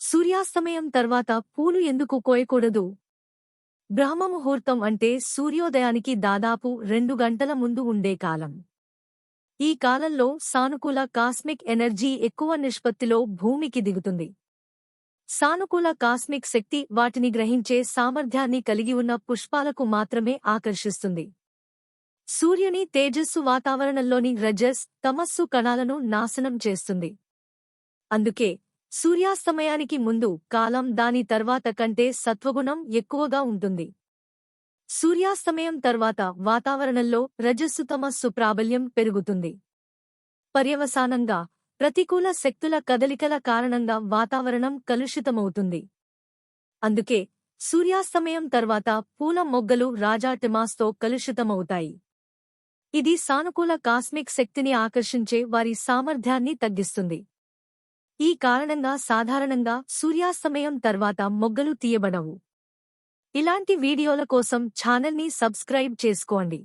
సూర్యాస్తమయం తర్వాత పూలు ఎందుకు కోయకూడదు? బ్రహ్మముహూర్తం అంటే సూర్యోదయానికి దాదాపు రెండు గంటల ముందు ఉండే కాలం. ఈ కాలంలో సానుకూల కాస్మిక్ ఎనర్జీ ఎక్కువ నిష్పత్తిలో భూమికి దిగుతుంది. సానుకూల కాస్మిక్ శక్తి వాటిని గ్రహించే సామర్థ్యాన్ని కలిగి ఉన్న పుష్పాలకు మాత్రమే ఆకర్షిస్తుంది. సూర్యుని తేజస్సు వాతావరణంలోని రజస్ తమస్సు కణాలను నాశనం చేస్తుంది. అందుకే సూర్యాస్తమయానికి ముందు కాలం దాని తర్వాత కంటే సత్వగుణం ఎక్కువగా ఉంటుంది. సూర్యాస్తమయం తర్వాత వాతావరణంలో రజస్సుతమస్సు ప్రాబల్యం పెరుగుతుంది. పర్యవసానంగా ప్రతికూల శక్తుల కదలికల కారణంగా వాతావరణం కలుషితమవుతుంది. అందుకే సూర్యాస్తమయం తర్వాత పూల మొగ్గలు రాజాటిమాస్తో కలుషితమవుతాయి. ఇది సానుకూల కాస్మిక్ శక్తిని ఆకర్షించే వారి సామర్థ్యాన్ని తగ్గిస్తుంది. ఈ కారణంగా సాధారణంగా సూర్యాస్తమయం తర్వాత మొగ్గలు తీయబడవు. ఇలాంటి వీడియోల కోసం ఛానల్ని సబ్స్క్రైబ్ చేసుకోండి.